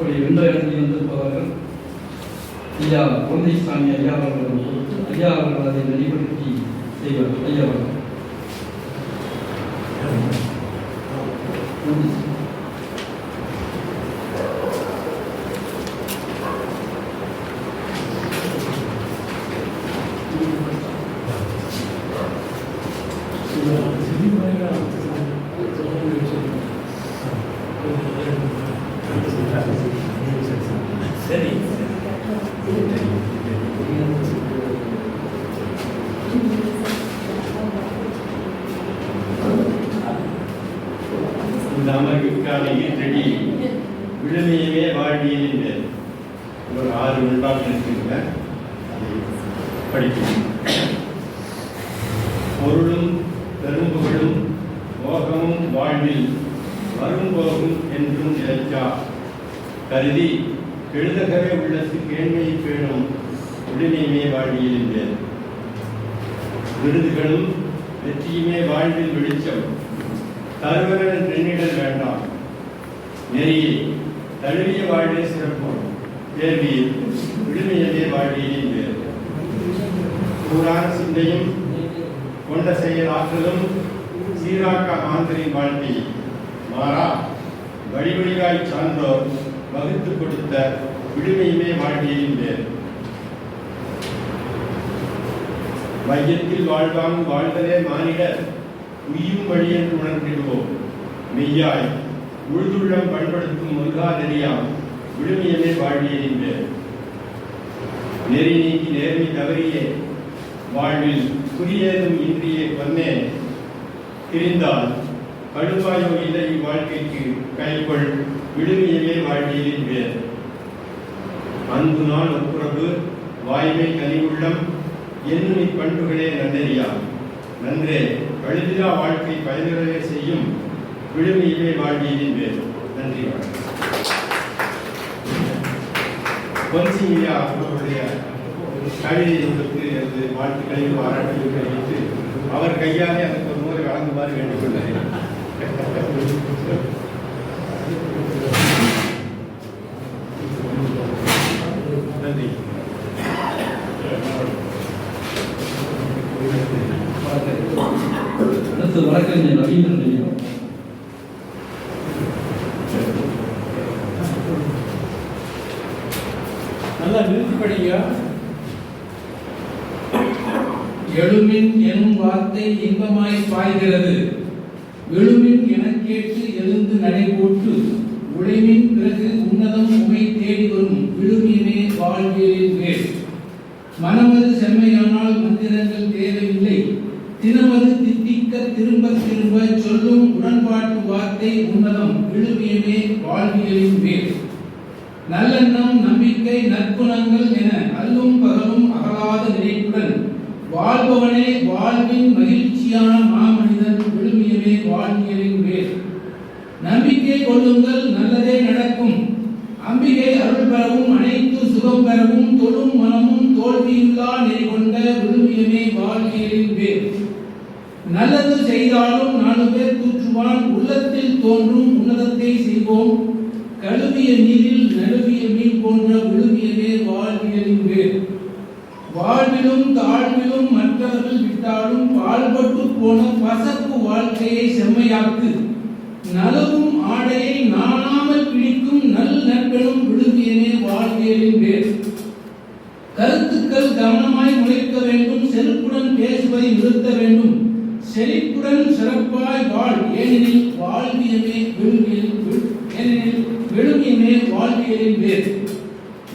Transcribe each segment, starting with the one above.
அப்படி இன்றைய இடத்தில் வந்திருப்பவர்கள் ஐயா குழந்தை சாமி ஐயா அவர்கள் கொடுத்து ஐயா அவர்கள் அதை வெளிப்படுத்தி செய்வார்கள். ஐயா அவர்கள். இந்த அமர்வுக்கான ஈற்றடி விழுமையவே வாழ்வியல் என்று ஒரு ஆறு வெண்பாக்கள் இருக்குங்க அதை படிக்கணும் பொருளும் பெரும்புகளும் போகமும் வாழ்வில் வரும் போகும் என்றும் நிலைக்கா கருதி எழுதகவே உள்ளத்து கேள்வியை பேணும் உடனேமே வாழ்வியல் என்றேன் விருதுகளும் வெற்றியுமே வாழ்வில் வெளிச்சம். தருவரன் பெண்ணிடல் வேண்டாம். நெறியை தழுவிய வாழ்வே சிறப்போம். கேள்வியில் விடுமையவே வாழ்வியல் வேறு கூறான சிந்தையும் கொண்ட செயல் ஆற்றலும் சீராக்க மாந்தரின் வாழ்க்கை. மாறா வழிவழியாய் சான்றோர் வகுத்து கொடுத்த விடுமையுமே வாழ்வியலின் வேறு மையத்தில் வாழ்வான் வாழ்தலே மானிட உய்யும் வழி என்று உணர்ந்திடுவோம். மெய்யாய் உழுதுள்ளம் பண்படுத்தும் முருகா நெறியாம் விடுமையமே வாழ்வியலின் பேர் நெறி நீக்கி நேர்மை தவறியே வாழ்வில் குறியேதும் இன்றியே கொன்னே திரிந்தால் கடுப்பாயோ இல்லை வாழ்க்கைக்கு கைகொள் விடுமையவே வாழ்வியலின் பேர் அன்பு நாள் ஒப்புரவு வாய்மை கனிவுள்ளம் என்னும் இப்பண்புகளே நன்னெறியா நன்றே கழுதிலா வாழ்க்கை பயனுறவே செய்யும் விடுமையவே வாழ்வியலின் பேர் நன்றி வணக்கம். பொன்சிங்கய்யா அவர்களுடைய கவிதை உங்களுக்கு எனது வாழ்த்துக்களை பாராட்டுகளை தெரிவித்து அவர் கையாலே எனக்கு ஒரு முறை வழங்குமாறு வேண்டிக்கொள்கிறேன் நன்றி அடுத்து வழக்கறிஞர் ரவீந்திரன் ஐயா நல்லா நிறுத்தி படிங்க எழுமின் எனும் வார்த்தை இன்பமாய் பாய்கிறது. எழுமின் என கேட்டு எழுந்து நடைபோட்டு உழைவின் பிறகு உன்னதம் உமை தேடி வரும் விழுமியமே வாழ்வியலின் மேல். மனமது செம்மையானால் மந்திரங்கள் தேவையில்லை. தினமது தித்திக்க திரும்ப திரும்ப சொல்லும் உடன்பாட்டு வார்த்தை உன்னதம் விழுமியமே வாழ்வியலின் மேல். நல்லெண்ணம் நம்பிக்கை நற்குணங்கள் என அல்லும் பகலும் அகலாத நினைப்புடன் வாழ்பவனே வாழ்வின் மகிழ்ச்சியான மாமனிதன் விழுமியவே வாழ்வியலின் வேர் நம்பிக்கை கொள்ளுங்கள் நல்லதே நடக்கும். அம்பிகை அருள் பெறவும் அனைத்து சுகம் பெறவும் தொழும் மனமும் தோல்வியில்லா நெறி கொண்ட விழுமியமே வாழ்வியலின் வேர் நல்லது செய்தாலும் நாலு பேர் தூற்றுவான் உள்ளத்தில் தோன்றும் உன்னதத்தை செய்வோம். கழுவிய நீரில் நழுவிய மீன் போன்ற விழுமியவே வாழ்வியலின் வேர் வாழ்விலும் தாழ்விலும் மற்றவர்கள் விட்டாலும் பாழ்பட்டு போன பசப்பு வாழ்க்கையை செம்மையாக்கு. நலவும் ஆடையை நாணாமல் பிடிக்கும் நல் நட்பெனும் விழுந்தியனே வாழ்வியலின் பேர் கருத்துக்கள் கவனமாய் முளைக்க வேண்டும் செருப்புடன் பேசுவதை நிறுத்த வேண்டும். செழிப்புடன் சிறப்பாய் வாழ் ஏனெனில் வாழ்வியமே விழுமியல் ஏனெனில் விழுமியமே வாழ்வியலின் பேர்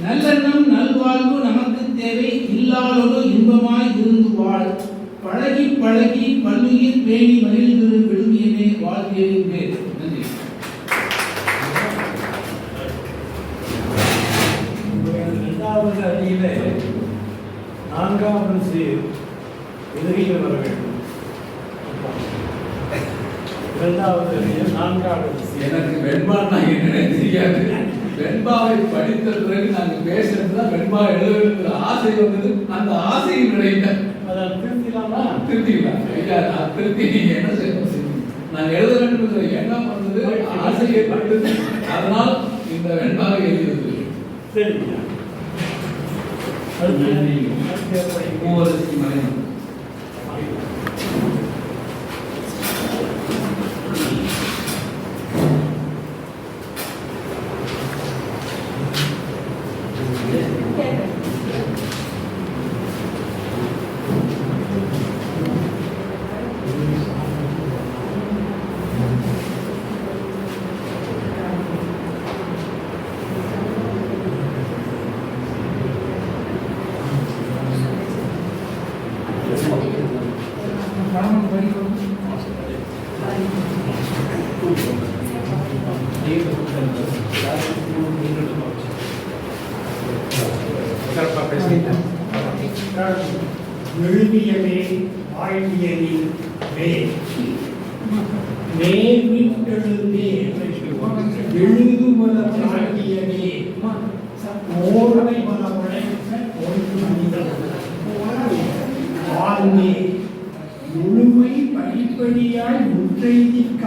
நல்லெண்ணம் நல்வாழ்வு நமக்கு தேவை இல்லாதொரு இன்பமாய் இருந்து வாழ். பழகி பழகி பல்லுயிர் பேணி மகிழ்ந்திரு விழுமியமே வாழ்வியலின் வேர் நன்றி. இரண்டாவது அடியிலே நான்காவது சீர் எதிரில் வர வேண்டும். இரண்டாவது நான்காவது எனக்கு வெண்பான்னா என்னன்னு தெரியாது. வெண்பாவை படித்த பிறகு நாங்க பேசுறது தான் வெண்பா எழுதுங்கிற ஆசை வந்தது. அந்த ஆசையின் நிலையில அதை திருத்திலாமா திருத்திக்கலாம் ஐயா திருத்தி நீங்க என்ன செய்யணும். நான் எழுத வேண்டும் எண்ணம் வந்தது ஆசை ஏற்பட்டது அதனால் இந்த வெண்பாவை எழுதியது சரிங்க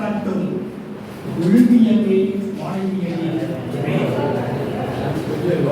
காட்டும் விழுமியவே வாழ்வியலில் வேர் சரி,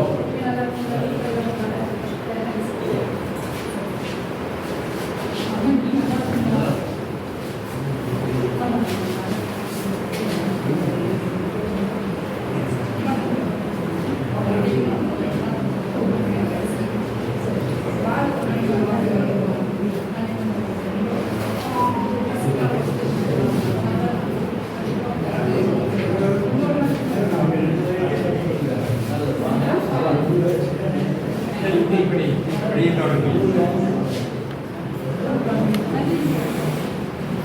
இப்படி, அப்படியே தொடங்கி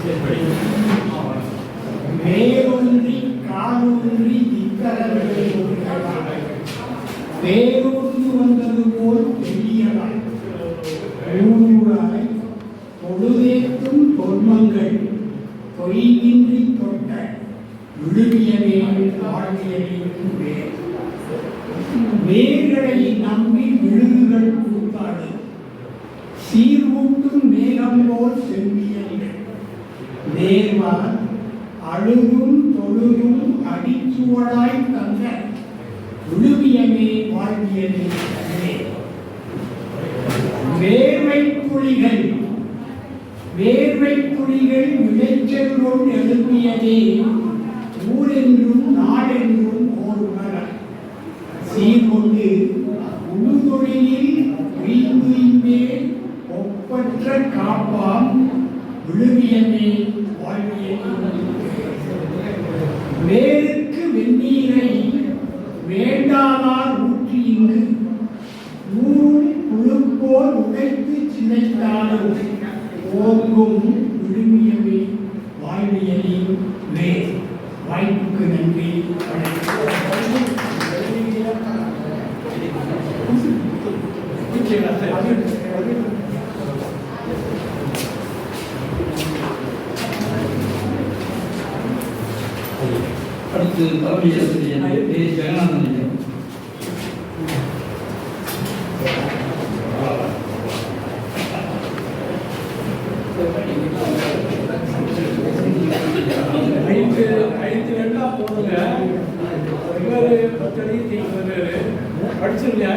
சரி, காலூன்றி இக்கரங்களை வேரூர்ந்து வந்தது போல் பெரியவாய் ஊராய் பொழுதேற்றும் தொன்மங்கள் தொய்வின்றி தொட்ட விழுவியவே வாழ்வியவே வேர்களை நம்ப தேவான் அழுதும் தொழுதும் அடிச்சுவடாய் தந்த உழுவியமே வாழ்வியமே வேர்வை புலிகள் வேர்வை புலிகள் விளைச்சல் கொண்டு எழுப்பியதே. ஓங்கும் படிச்சிருங்க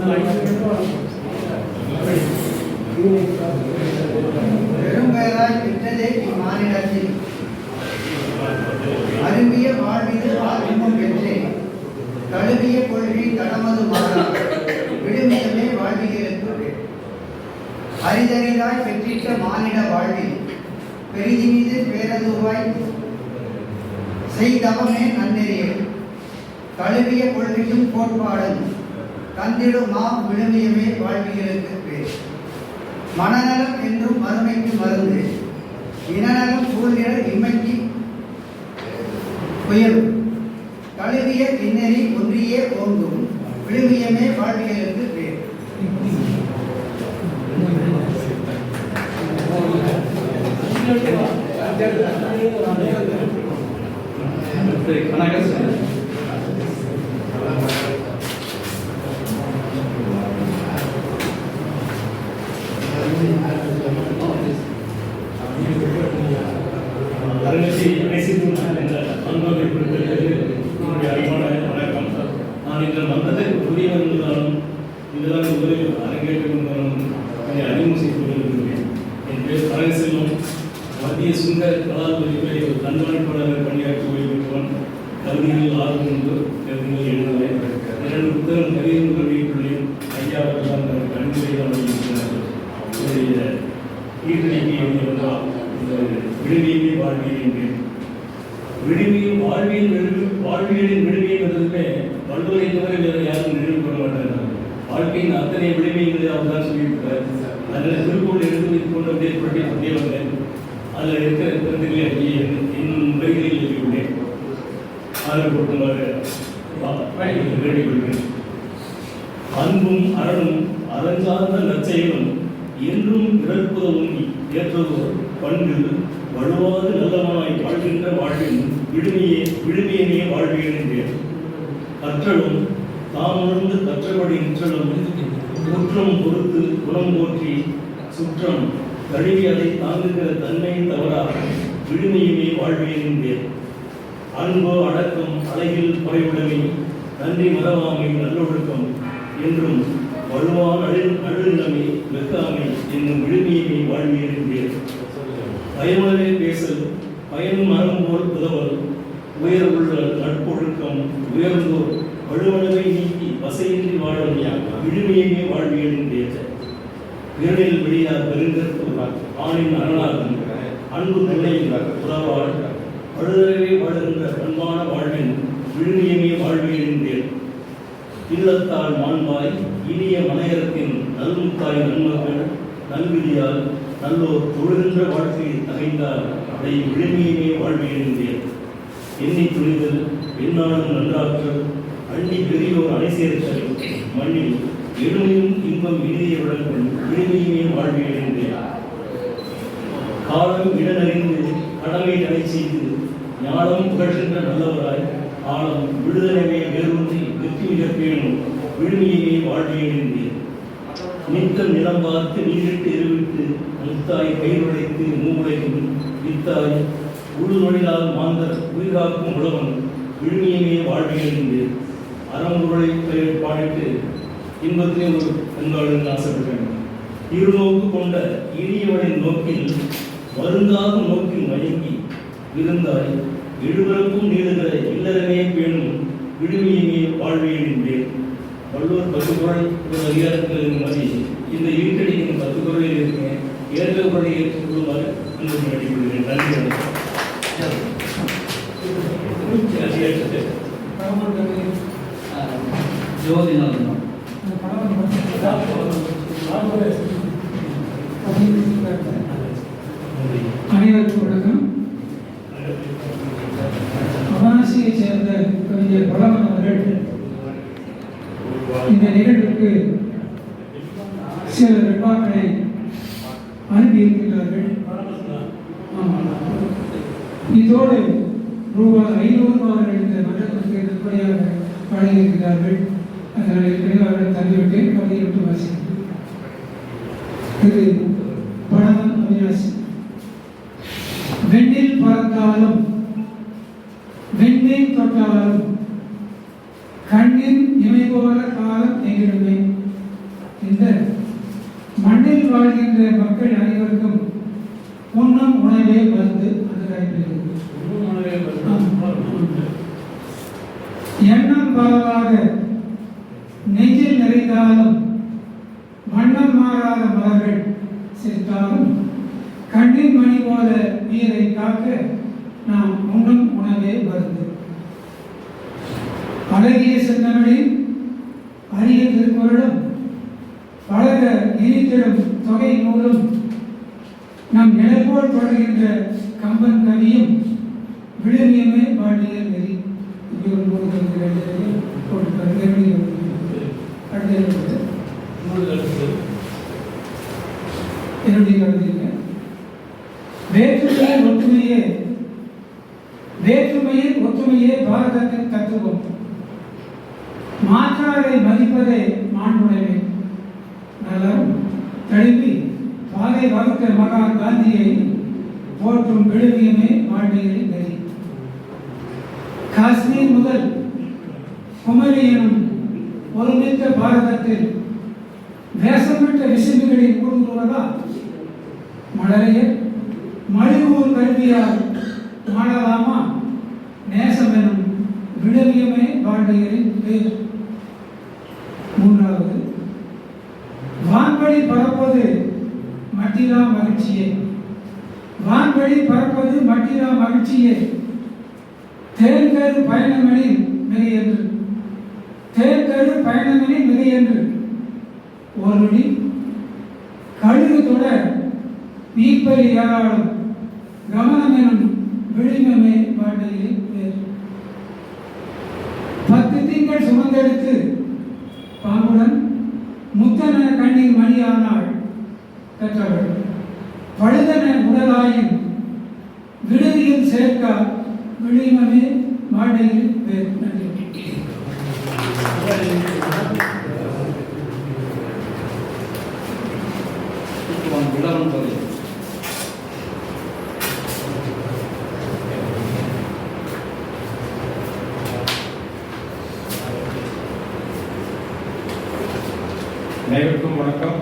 நான் பெரும்பெயராய் பெற்றதே இம்மாநிலத்தில் அரும்பிய வாழ்விது ஆத்மம் பெற்றேன். தழுவிய கொள்கை தடமது மாறா விழுமியமே வாழ்விகளுக்கு அரிதரிதாய் பெற்றிட்ட மானிட வாழ்வில். பெரிதிமீது பேரதுவாய் செய்தவமே நன்னெறியும் தழுவிய கொள்கையும் கோட்பாடும் தந்திடும் மா விழுமியமே வாழ்வியலுக்கு பேர். மனநலம் என்றும் மறுமைக்கு மருந்து. இனநலம் சூழ்நிலை இம்மைக்கு உயரும் தழுவிய பின்னணி ஒன்றியே ஓங்கும். விழுமியமே வாழ்வியலுக்கு பேர். Então, nesse, nesse mundo. தவிர யாரும் நினைவு பண்ண மாட்டாங்க. வாழ்க்கையின் அத்தனை விளைவுகளை அவர் தான் சொல்லியிருக்கிறார். அதில் திருக்குறள் எடுத்து வைத்துக் கொண்டு அப்படியே புரட்டி கொண்டே வந்தேன் அதில் இருக்கிற கருத்துக்களை அப்படியே இன்னும் முறைகளில் எழுதியுள்ளேன். அதில் கொடுக்குமாறு வேண்டிக் கொள்கிறேன் அன்பும் அறனும் அறஞ்சார்ந்த நற்செயலும் என்றும் பிறப்புதவும் ஏற்றதோ பண்பு வலுவாது நல்லவனாய் வாழ்கின்ற வாழ்வின் விடுமையே விடுமையினே வாழ்வியல் கற்றலும் தாம் உணர்ந்து கற்றபடி நிற்றலும் குற்றம் பொறுத்து குணம் போற்றி சுற்றம் கழுவி அதை தாங்குகிற தன்மை தவறா விடுமையுமே வாழ்வியல் அன்போ அடக்கம் அழகில் குறைவுடைமை நன்றி மறவாமை நல்லொழுக்கம் என்றும் வலுவான அழு அழுநிலைமை வெக்காமை என்னும் விழுமையினை வாழ்வியல் பயனுள்ளவே பேசல் பயன் மரம் போல் புதவல் உயர் உள்ள நட்பொழுக்கம் உயர்ந்தோர் வலுவளவை நீக்கி வசையின்றி வாழும் விழுமையுமே வாழ்வியல் விரலில் வெளியார் பெருங்கற்பு ஆணின் அரணாகும் அன்பு துணையில் உறவாள் பழுதரவே வாழுகின்ற பண்பான வாழ்வின் விழுமியமே வாழ்வியல் இல்லத்தால் மாண்பாய் இனிய மனையரத்தின் நல்முத்தாய் நன்மகள் நல்விதியால் நல்லோர் தொழுகின்ற வாழ்க்கையை தகைந்தால் அதை விழுமியமே வாழ்வியல் எண்ணி துணிதல் என்னாலும் நன்றாற்றல் அண்ணி பெரியோர் அணை சேர்த்தல் மண்ணில் எழுமையும் இன்பம் இனிய விளங்கும் விழுமியுமே வாழ்வியல் காலம் இடனறிந்து கடமை தடை செய்து ஞானம் புகழ்கின்ற நல்லவராய் ஆழம் விடுதலைமையை வேரூன்றி வெற்றி மிகப்பேனும் விழுமியமே வாழ்வியல் நித்தம் நிலம் பார்த்து நீரிட்டு எருவிட்டு முத்தாய் பயிருடைத்து மூவுடைக்கும் வித்தாய் உள்நொழிலால் மாந்தர் உயிர்காக்கும் உழவன் விழுமியமே வாழ்வியல் பெயர் பாடிட்டு இன்பத்திலே ஒரு பெண்காளுக்கு ஆசைப்படுறேன் இருநோக்கு கொண்ட இனியவனின் நோக்கில் வருந்தாகும் நோக்கில் மயங்கி இருந்தாய் எழுபரப்பும் நீளுகிற இல்லறமே பேணும் விடுமையுமே வாழ்வியல் என்றேன். வள்ளுவர் பத்து குரல் ஒரு அதிகாரத்தில் இருந்த மாதிரி இந்த ஈட்டடிக்கும் பத்து குரலில் இருக்குங்க ஏற்ற குரலை ஏற்றுக்கொள்ளுமாறு அன்பு வேண்டிக்கொள்கிறேன் நன்றி ஏற்றுட்டு. ஜோதிநாதன் பணவன் வெண்ணில் பறந்தாலும் வெண்ணில் தொட்டாலும் கண்ணின் இமை போல காலம் எங்கிடுமே இந்த மண்ணில் வாழ்கின்ற மக்கள் அனைவருக்கும் உண்ணும் உணவே மருந்து. அது கைப்பில் காக்க நாம் உண்ணும் உணவே மருந்து. அழகிய செந்தமிழின் அரிய திருக்குறளும் பழக இனித்திடும் தொகை நூலும் நம் நிலப்போல் தொடர்கின்ற கம்பன் கவியும் விழுமியமே பாண்டியல் நெறி. இப்படி ஒரு மூணு கவிதை ரெண்டு கவிதை போட்டு அடுத்த காலை வகுத்த மகா காந்தியை போற்றும் விழுவியமே வாழ்வியலை நெறி காஷ்மீர் முதல் குமரி எனும் ஒருமித்த பாரதத்தில் வேஷமிட்ட விசும்புகளில் ஊடுருவதா மலரைய மழிவூர் கல்வியால் மாளலாமா நேசம் எனும் விழுமியமே வாழ்வியலின் பேர் மூன்றாவது வான்வழி பறப்பது மட்டிலா மகிழ்ச்சியே. வான்வழி பறப்பது மட்டிலா மகிழ்ச்சியே. தேர்ந்தெடு பயணங்களில் மிகையன்று. தேர்தரு பயணமினி மிகையன்று. ஒரு கழுகு தொடர் மீப்பலி ஏராளம் கவனம் எனும் விழிமமே வாழ்க்கையில் பத்து திங்கள் சுமந்தெடுத்து விளம்பரம் சொல்லி அனைவருக்கும் வணக்கம்.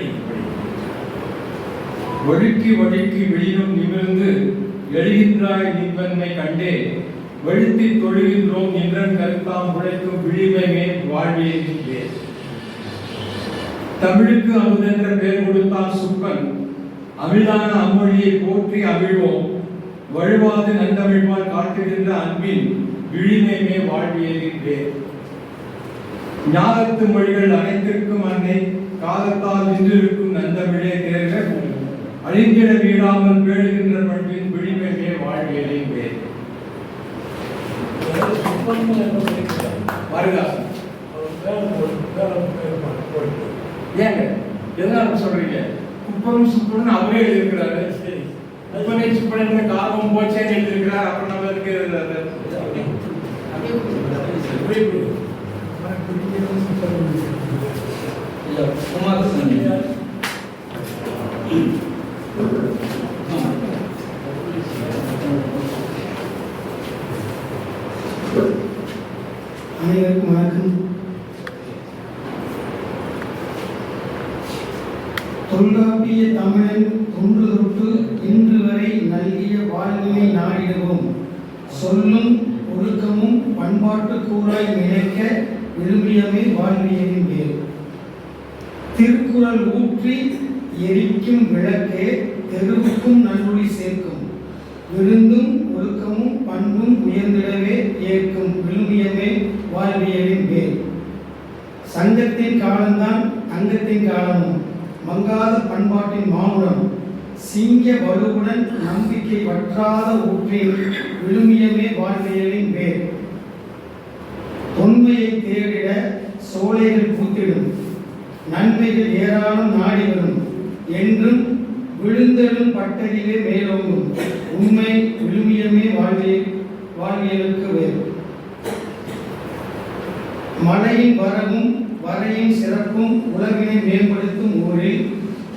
படி ஒழுக்கி ஒழுக்கி வெளியிலும் நிமிர்ந்து எழுகின்றாய் நின்பன்மை கண்டே. வெளுத்தி தொழுகின்றோம் நின்றன் கருத்தாம் உழைக்கும் விழிமைமே வாழ்வியே தமிழுக்கு அமுதென்ற பெயர் கொடுத்தான் சுப்பன். அமிழ்தான அம்மொழியை போற்றி அமிழ்வோம். வழுவாது நந்தமிழ்வான் காட்டுகின்ற அன்பின் விழிமைமே வாழ்வியலின் பேர் ஞானத்து மொழிகள் அனைத்திற்கும் அன்னை. காலத்தால் நின்றிருக்கும் நந்தமிழே தேர்க அழிந்திட வீடாமல் பேழுகின்ற பண்பின் விழிமையே வாழ்வியலின் பேர் போடு ஏங்க? எதனால சொல்றீங்க? குப்பரும் சுப்பரும் அவரே எழுதியிருக்கிறாரு. சரி. குப்பனை சுப்பன காரணம் போச்சேன்னு எழுதியிருக்கிறார். அப்புறம் நம்ம இருக்கு அப்படியே போடு எனக்கு பிடிக்கிறது சுப்பன் ஐயா குமாரசாமி அனைவருக்கும் வணக்கம். தொல்காப்பிய தமிழன் தொன்று தொட்டு இன்று வரை நல்கிய வாழ்வினை நாடிடுவோம் சொல்லும் ஒழுக்கமும் பண்பாட்டு கூறாய் நினைக்க விரும்பியமை வாழ்வியலின் பேர். திருக்குறள் ஊற்றி எரிக்கும் விளக்கே தெருவுக்கும் நல்லொளி சேர்க்கும். விருந்தும் ஒழுக்கமும் பண்பும் உயர்ந்திடவே ஏற்கும் விழுமியமே வாழ்வியலின் பேர் சங்கத்தின் காலம்தான் தங்கத்தின் காலமும். மங்காத பண்பாட்டின் மாமுடம் சிங்க வலுவுடன் நம்பிக்கை வற்றாத ஊற்றின் விழுமியமே வாழ்வியலின் பேர் நன்மைகள் ஏராளம் நாடி வரும் என்றும் விழுந்தெழும் பட்டறிவே மேலோங்கும். உண்மை விழுமியமே வாழ்வியல் வாழ்வியலுக்கு வேறு. மழையின் வரவும் வரையின் சிறப்பும் உலகினை மேம்படுத்தும் ஊரில்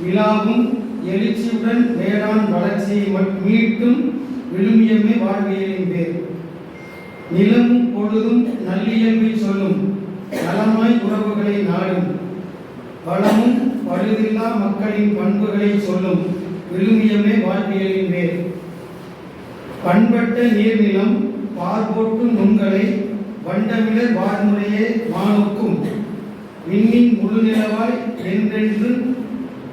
விழாவும் எழுச்சியுடன் வேளாண் வளர்ச்சியை மட்- மீட்டும் விழுமியமே வாழ்வியலின் பேர். நிலமும் பொழுதும் நல்லியல்பில் சொல்லும். நலமாய் உறவுகளை நாடும். வளமும் பழுதில்லா மக்களின் பண்புகளை சொல்லும் விழுமியமே வாழ்வியலின் மேல். பண்பட்ட நீர்நிலம் பார்போட்டும் நுண்களை வண்டமிழர் வாழ்முறையே மானுக்கும். விண்ணின் முழுநிலவாய் என்றென்று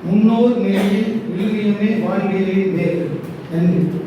முன்னோர் நிலையில் விழுமியமே வாழ்வியலின் மேல். நன்றி.